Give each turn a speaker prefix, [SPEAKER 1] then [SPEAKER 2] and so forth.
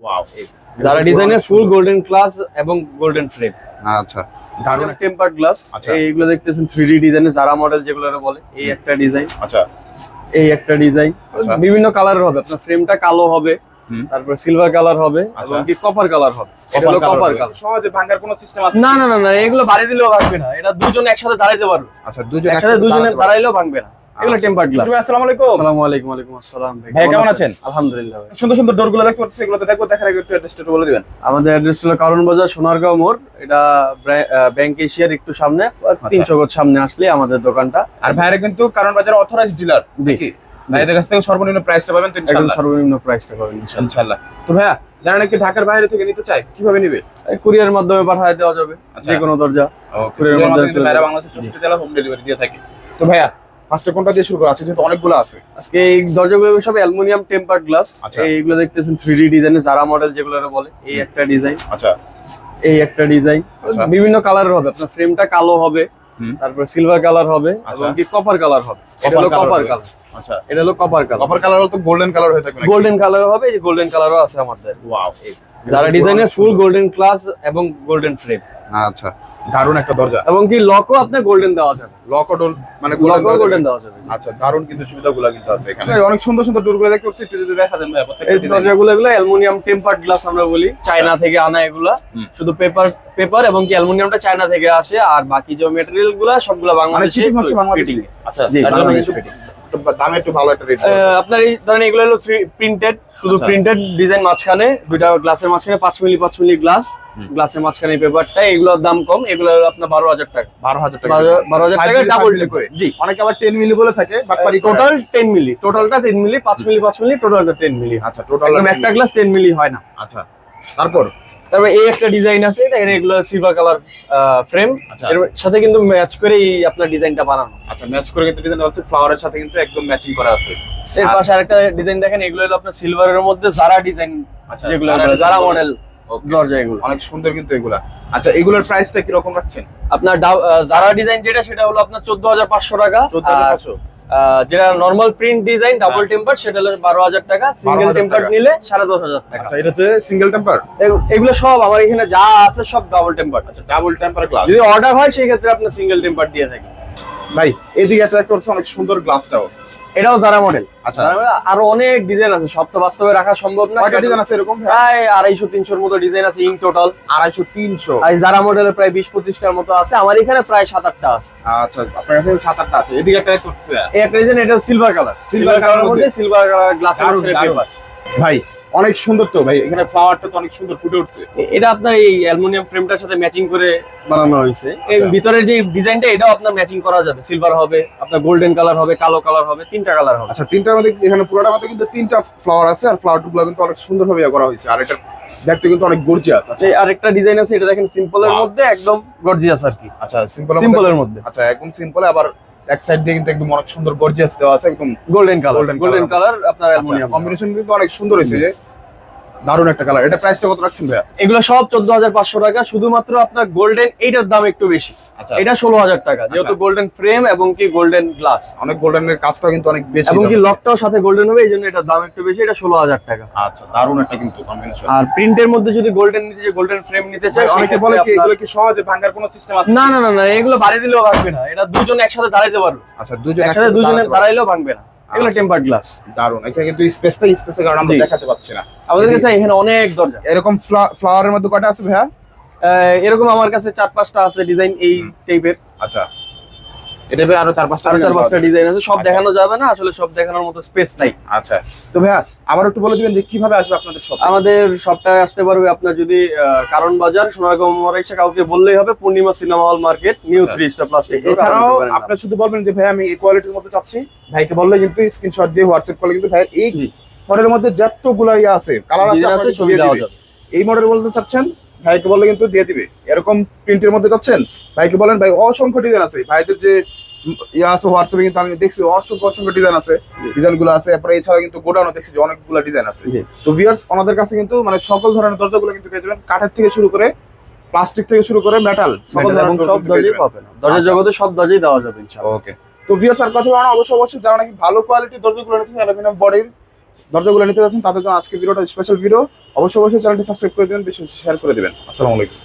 [SPEAKER 1] Wow
[SPEAKER 2] যারা ডিজাইনের full golden glass এবং গোল্ডেন ফ্রেম
[SPEAKER 1] আচ্ছা। দারুণ একটা-
[SPEAKER 2] টেম্পার্ড গ্লাস। এইগুলো দেখতেছেন থ্রি ডি ডিজাইনে যারা মডেল যেগুলো বলে এই একটা ডিজাইন
[SPEAKER 1] আচ্ছা।
[SPEAKER 2] এই একটা ডিজাইন
[SPEAKER 1] আচ্ছা।
[SPEAKER 2] বিভিন্ন কালারের হবে আপনার ফ্রেমটা কালো হবে। তারপর সিলভার কালার হবে
[SPEAKER 1] আচ্ছা।
[SPEAKER 2] এবং কি কপার কালার হবে? এটা হলো কপার কালার
[SPEAKER 1] সহজে ভাঙার কোনো সিস্টেম আছে
[SPEAKER 2] না না না না এগুলো বাড়ি দিলেও ভাঙবে না। এটা দুজন একসাথে দাঁড়াইতে পারবে।
[SPEAKER 1] আচ্ছা দুজন
[SPEAKER 2] একসাথে দুজনে দাঁড়াইলেও ভাঙবে না। এগুলো টেম্পার্ড গ্লাস
[SPEAKER 1] আচ্ছা। আসসালামু আলাইকুম।
[SPEAKER 2] আসসালামু আলাইকুম ওয়ালাইকুম আসসালাম
[SPEAKER 1] ভাই, কেমন আছেন?
[SPEAKER 2] আলহামদুলিল্লাহ
[SPEAKER 1] সুন্দর সুন্দর ডোরগুলো দেখতে পাচ্ছি এগুলোতে দেখব দেখার আগে একটু অ্যাড্রেসটা বলে দিবেন।
[SPEAKER 2] আমাদের অ্যাড্রেস হলো কারণ বাজার সোনারগাঁও মোড়। এটা ব্যাংক এশিয়ার একটু সামনে
[SPEAKER 1] আচ্ছা।
[SPEAKER 2] তিনশো গজ সামনে আসলে আমাদের দোকানটা।
[SPEAKER 1] আর ভাইরা কিন্তু কারণ বাজার অথরাইজ ডিলার। কি ভাইদের কাছ থেকে সর্বনিম্ন প্রাইসটা পাবেন তো
[SPEAKER 2] একদম
[SPEAKER 1] ইনশাআল্লাহ।
[SPEAKER 2] সর্বনিম্ন প্রাইসটা পাবেন ইনশাআল্লাহ।
[SPEAKER 1] তো ভাইয়া যারা নাকি ঢাকার বাইরে থেকে নিতে চায় কীভাবে নিবে?
[SPEAKER 2] এই কুরিয়ার মাধ্যমে পাঠিয়ে দেওয়া যাবে
[SPEAKER 1] আচ্ছা।
[SPEAKER 2] যে কোনো দরজা।
[SPEAKER 1] ওকে
[SPEAKER 2] কুরিয়ারের মাধ্যমে
[SPEAKER 1] বাংলাদেশের চৌষট্টি জেলা হোম ডেলিভারি দিয়ে থাকে। তো ভাইয়া ফার্স্টে কোনটা দিয়ে শুরু করা? আছে যেহেতু অনেকগুলো আছে।
[SPEAKER 2] আজকে এই দরজাগুলো সব অ্যালুমিনিয়াম টেম্পার্ড গ্লাস।
[SPEAKER 1] আচ্ছা।
[SPEAKER 2] এইগুলো দেখতেছেন থ্রি ডি ডিজাইনে যারা মডেল যেগুলো বলে এই একটা ডিজাইন।
[SPEAKER 1] আচ্ছা।
[SPEAKER 2] এই একটা ডিজাইন।
[SPEAKER 1] আচ্ছা।
[SPEAKER 2] বিভিন্ন কালারের হবে আপনার ফ্রেমটা কালো হবে। তারপর সিলভার কালার হবে
[SPEAKER 1] আচ্ছা।
[SPEAKER 2] এবং কি কপার কালার হবে? এটা হলো কপার কালার
[SPEAKER 1] আচ্ছা।
[SPEAKER 2] এটা হলো কপার কালার
[SPEAKER 1] কপার কালার তো গোল্ডেন কালার হয়ে থাকবে
[SPEAKER 2] গোল্ডেন কালার হবে এই যে গোল্ডেন কালারও আছে আমাদের।
[SPEAKER 1] ওয়াও
[SPEAKER 2] যারা ডিজাইনের ফুল গোল্ডেন ক্লাস এবং গোল্ডেন ফ্রেম
[SPEAKER 1] আচ্ছা দারুণ একটা দরজা।
[SPEAKER 2] এবং কি লকও আপনার গোল্ডেন দেওয়া যাবে?
[SPEAKER 1] মানে গোল্ডেন
[SPEAKER 2] গোল্ডেন দেওয়া যাবে।
[SPEAKER 1] আচ্ছা দারুণ কিন্তু সুবিধাগুলো কিন্তু আছে এখানে। অনেক সুন্দর সুন্দর ডোরগুলো দেখতে পাচ্ছি একটু যদি দেখা দেন ভাই
[SPEAKER 2] এই দরজাগুলো এগুলো অ্যালুমিনিয়াম টেম্পার্ড গ্লাস আমরা বলি চায়না থেকে আনা এগুলা। শুধু পেপার পেপার এবং কি অ্যালুমিনিয়ামটা চায়না থেকে আসে আর বাকি যে মেটেরিয়ালগুলা সবগুলো
[SPEAKER 1] মানে
[SPEAKER 2] বাংলাদেশে।
[SPEAKER 1] আচ্ছা
[SPEAKER 2] জি, বাংলাদেশ।
[SPEAKER 1] একটু দামে একটু ভালো একটা রেট
[SPEAKER 2] আপনার এই ধরেন এগুলো হলো প্রিন্টেড শুধু
[SPEAKER 1] আচ্ছা।
[SPEAKER 2] প্রিন্টেড ডিজাইন মাঝখানে দুইটা গ্লাসের মাঝখানে পাঁচ মিলি পাঁচ মিলি গ্লাস গ্লাসের মাঝখানে পেপারটা এগুলোর দাম কম এগুলো হলো আপনার বারো হাজার টাকা।
[SPEAKER 1] বারো হাজার টাকা।
[SPEAKER 2] বারো বারো হাজার টাকা ডাবল
[SPEAKER 1] করে।
[SPEAKER 2] জি।
[SPEAKER 1] অনেকে আবার টেন মিলি বলে থাকে বাট
[SPEAKER 2] টোটাল টেন মিলি টোটালটা টেন মিলি পাঁচ মিলি পাঁচ মিলি টোটালটা টেন মিলি
[SPEAKER 1] আচ্ছা টোটাল
[SPEAKER 2] একটা গ্লাস টেন মিলি হয় না।
[SPEAKER 1] আচ্ছা। তারপর?
[SPEAKER 2] তারপর এই একটা ডিজাইন আছে এটা এগুলো সিলভার কালার ফ্রেম এর সাথে কিন্তু ম্যাচ করে এই আপনার ডিজাইনটা বানানো।
[SPEAKER 1] আচ্ছা ম্যাচ করে কিন্তু ডিজাইন হচ্ছে ফ্লাওয়ারের সাথে কিন্তু একদম ম্যাচিং করা আছে।
[SPEAKER 2] এর পাশে আরেকটা ডিজাইন দেখেন এগুলো হলো আপনার সিলভারের মধ্যে যারা ডিজাইন
[SPEAKER 1] আচ্ছা
[SPEAKER 2] যেগুলো যারা মডেল দরজা এগুলো।
[SPEAKER 1] অনেক সুন্দর কিন্তু এগুলা। আচ্ছা এগুলোর প্রাইসটা কি রকম রাখছেন?
[SPEAKER 2] আপনার যারা ডিজাইন যেটা সেটা হলো আপনার 14500 টাকা। 14500 যেটা normal print design double. Temper সেটা হলো বারো হাজার টাকা। সিঙ্গেল টেম্পার নিলে সাড়ে দশ হাজার টাকা।
[SPEAKER 1] এটা সিঙ্গেল টেম্পার
[SPEAKER 2] এগুলো সব আমার এখানে যা আছে সব ডাবল টেম্পার
[SPEAKER 1] আচ্ছা ডাবল টেম্পার গ্লাস
[SPEAKER 2] যদি অর্ডার হয় সেই ক্ষেত্রে আপনার সিঙ্গেল টেম্পার দিয়ে থাকি।
[SPEAKER 1] ভাই এদিকে একটা হচ্ছে অনেক সুন্দর গ্লাসটাও
[SPEAKER 2] এটাও যারা মডেল
[SPEAKER 1] আচ্ছা।
[SPEAKER 2] আরও অনেক ডিজাইন আছে সব তো বাস্তবে রাখা সম্ভব না।
[SPEAKER 1] কয়টা ডিজাইন আছে এরকম?
[SPEAKER 2] প্রায় আড়াইশো তিনশোর মতো ডিজাইন আছে ইন টোটাল
[SPEAKER 1] আড়াইশো তিনশো?
[SPEAKER 2] আর যারা মডেলের প্রায় বিশ পঁচিশটার মতো আছে। আমার এখানে প্রায় সাত আটটা আছে।
[SPEAKER 1] আচ্ছা আপনার কাছে সাত আটটা আছে। এদিকে একটা
[SPEAKER 2] একটা ডিজাইন এটা সিলভার কালার সিলভার কালার মধ্যে? Silver
[SPEAKER 1] colour glass. ভাই অনেক সুন্দর তো ভাই এখানে ফ্লাওয়ারটা তো অনেক সুন্দর ফুটে উঠছে।
[SPEAKER 2] এটা আপনার এই অ্যালুমিনিয়াম ফ্রেমটার সাথে ম্যাচিং করে বানানো হয়েছে। এই
[SPEAKER 1] আচ্ছা।
[SPEAKER 2] ভিতরের যে ডিজাইনটা এটাও আপনার ম্যাচিং করা যাবে। সিলভার হবে আপনার গোল্ডেন কালার হবে কালো কালার হবে তিনটা কালার হবে।
[SPEAKER 1] আচ্ছা তিনটার মধ্যে এখানে পুরোটার মধ্যে কিন্তু তিনটা ফ্লাওয়ার আছে আর ফ্লাওয়ারগুলো কিন্তু অনেক সুন্দর ভাবে করা হয়েছে। আর এটা দেখতে কিন্তু অনেক গর্জিয়াস আচ্ছা।
[SPEAKER 2] যে আরেকটা ডিজাইন আছে এটা দেখেন সিম্পলের. মধ্যে একদম গর্জিয়াস আর কি।
[SPEAKER 1] আচ্ছা সিম্পল
[SPEAKER 2] সিম্পলের মধ্যে
[SPEAKER 1] আচ্ছা একদম সিম্পল আবার এক সাইড দিয়ে কিন্তু একদম অনেক সুন্দর গর্জিয়াস দেওয়া আছে একদম
[SPEAKER 2] গোল্ডেন কালার গোল্ডেন। কালার আপনার অ্যালুমিনিয়াম
[SPEAKER 1] কম্বিনেশন কিন্তু অনেক সুন্দর হয়েছে যে দারুণ একটা কালার এটা প্রাইসটা কত রাখছেন ভাইয়া?
[SPEAKER 2] এগুলো সব টাকা শুধুমাত্র আপনার গোল্ডেন এইটার দাম একটু বেশি।
[SPEAKER 1] আচ্ছা।
[SPEAKER 2] এটা ষোলো হাজার টাকা যেহেতু
[SPEAKER 1] আচ্ছা।
[SPEAKER 2] গোল্ডেন ফ্রেম এবং কি গোল্ডেন গ্লাস
[SPEAKER 1] অনেক গোল্ডেনের কাজটা কিন্তু অনেক বেশি
[SPEAKER 2] এবং কি লকটাও সাথে গোল্ডেন হবে এই জন্য এটার দাম একটু বেশি এটা ষোলো হাজার টাকা।
[SPEAKER 1] আচ্ছা দারুণ একটা কিন্তু কম্বিনেশন
[SPEAKER 2] আর প্রিন্টের মধ্যে যদি গোল্ডেন নিতে গোল্ডেন ফ্রেম নিতে চাই
[SPEAKER 1] অনেকে বলে কি এগুলো কি সহজে ভাঙার কোনো সিস্টেম আছে?
[SPEAKER 2] না না না না এগুলো বাড়ি দিলেও ভাঙবে না। এটা দুজন একসাথে দাঁড়াইতে পারবে।
[SPEAKER 1] আচ্ছা দুজন
[SPEAKER 2] একসাথে দুজনে দাঁড়াইলেও ভাঙবে না। এগুলো টেম্পার গ্লাস
[SPEAKER 1] দারুণ এখানে কিন্তু স্পেসটা স্পেসের কারণে আমরা দেখাতে পাচ্ছি না।
[SPEAKER 2] আমাদের কাছে এখানে অনেক দরজা।
[SPEAKER 1] এরকম ফ্লাওয়ারের মধ্যে কয়টা আছে ভাইয়া?
[SPEAKER 2] এরকম আমার কাছে চার পাঁচটা আছে ডিজাইন এই টাইপের
[SPEAKER 1] আচ্ছা। এটা ভাই আরও চার পাঁচটা
[SPEAKER 2] আরও চার পাঁচটা ডিজাইন আছে। সব
[SPEAKER 1] আচ্ছা।
[SPEAKER 2] দেখানো যাবে না আসলে সব দেখানোর মতো স্পেস নাই।
[SPEAKER 1] আচ্ছা। তো ভাইয়া আবার একটু বলে দিবেন যে কীভাবে আসবে আপনাদের শপ
[SPEAKER 2] আমাদের সবটায় আসতে পারবে আপনার যদি কারণ বাজার সোনারগাঁও এসে কাউকে বললেই হবে Purnima cinema hall market new. Three star plastic
[SPEAKER 1] এছাড়াও আপনি শুধু বলবেন যে ভাই আমি এই কোয়ালিটির মধ্যে চাচ্ছি। ভাইকে বললে কিন্তু স্ক্রিনশট দিয়ে হোয়াটসঅ্যাপ করলে কিন্তু ভাই এই। মধ্যে যতগুলো ইয়ে আছে কালার আছে
[SPEAKER 2] ছবি দেওয়া যাবে।
[SPEAKER 1] এই মডেল বলতে চাচ্ছেন ভাইকে বললে কিন্তু দিয়ে দিবে। এরকম প্রিন্টের মধ্যে চাচ্ছেন ভাইকে বলেন ভাই অসংখ্য ডিজাইন আছে। ভাইদের যে ইয়ে আছে হোয়াটসঅ্যাপে কিন্তু আমি দেখছি অসংখ্য অসংখ্য ডিজাইন আছে। ডিজাইনগুলো আছে তারপরে এছাড়া কিন্তু গোডাউনও দেখছি যে অনেকগুলো ডিজাইন আছে। তো ভিউয়ার্স ওনাদের কাছে কিন্তু মানে সকল ধরনের দরজাগুলো কিন্তু পেয়ে যাবেন। কাঠের থেকে শুরু করে প্লাস্টিক থেকে শুরু করে মেটাল সকল ধরনের
[SPEAKER 2] সব দরজাই পাবে না দরজার
[SPEAKER 1] আচ্ছা।
[SPEAKER 2] জগতে সব দরজাই দেওয়া যাবে ইনশাআল্লাহ।
[SPEAKER 1] ওকে তো ভিউয়ার্স আর কথা বলা অবশ্যই অবশ্যই যারা নাকি ভালো কোয়ালিটির দরজাগুলো নিতে চায় অ্যালুমিনিয়াম বডির দরজাগুলো নিতে যাচ্ছেন, তাদের জন্য আজকে ভিডিওটা স্পেশাল ভিডিও অবশ্যই অবশ্যই চ্যানেলটি সাবস্ক্রাইব করে দেবেন, বেশি শেয়ার করে দেবেন। আসসালামু আলাইকুম।